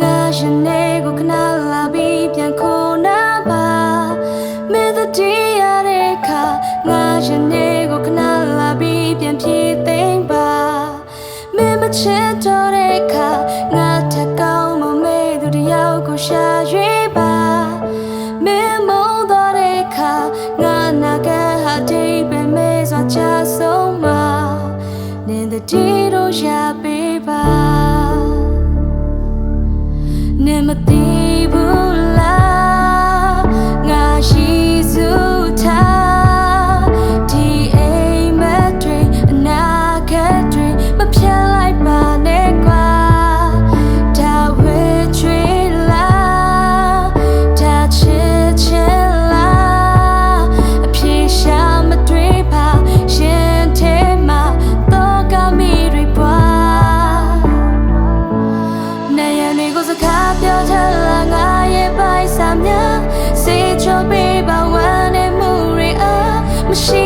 ငါရှင်နေကိုခဏလာပြီးပြန်ခေါ်နာပါမေတ္တာတရားတဲ့ခါငါရှင်နေကိုခဏလာပြီးပြန်ဖြည့်သိမ့်ပါမင်းမချစ်တော့တဲ့ခါငါထက်ကောင်းမမေသူတယောက်ကိုရှာရွေးပါမင်းမုန်းတော့တဲ့ခါငါနာကဟာတိတ်ပဲမဲစွာချဆုံးမှာနင်တဲ့တီတို့ရှာ 不行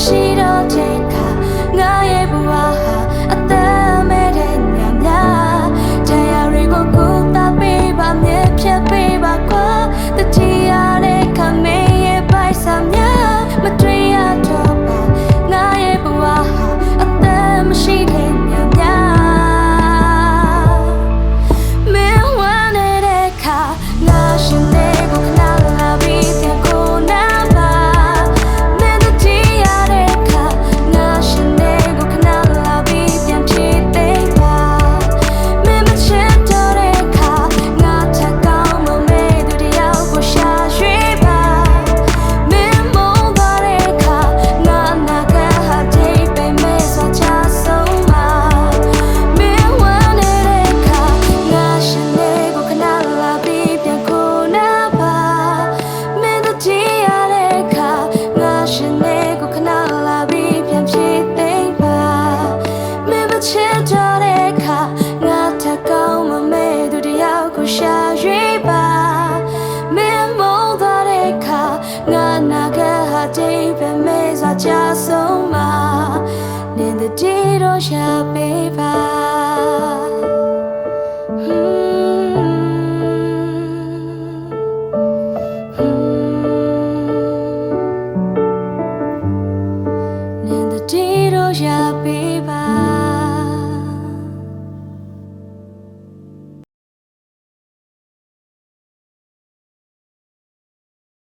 ရှိတော့ချိန်ခါငါရဲ့ဘဝဟာအသက်မဲ့တဲ့ညများတရားတွေကိုကိုယ်သာပေးပါမြဲဖြတ်ပေးပါကွာတတိယတဲ့ခမဲ တည်တော်ရှာပေးပါ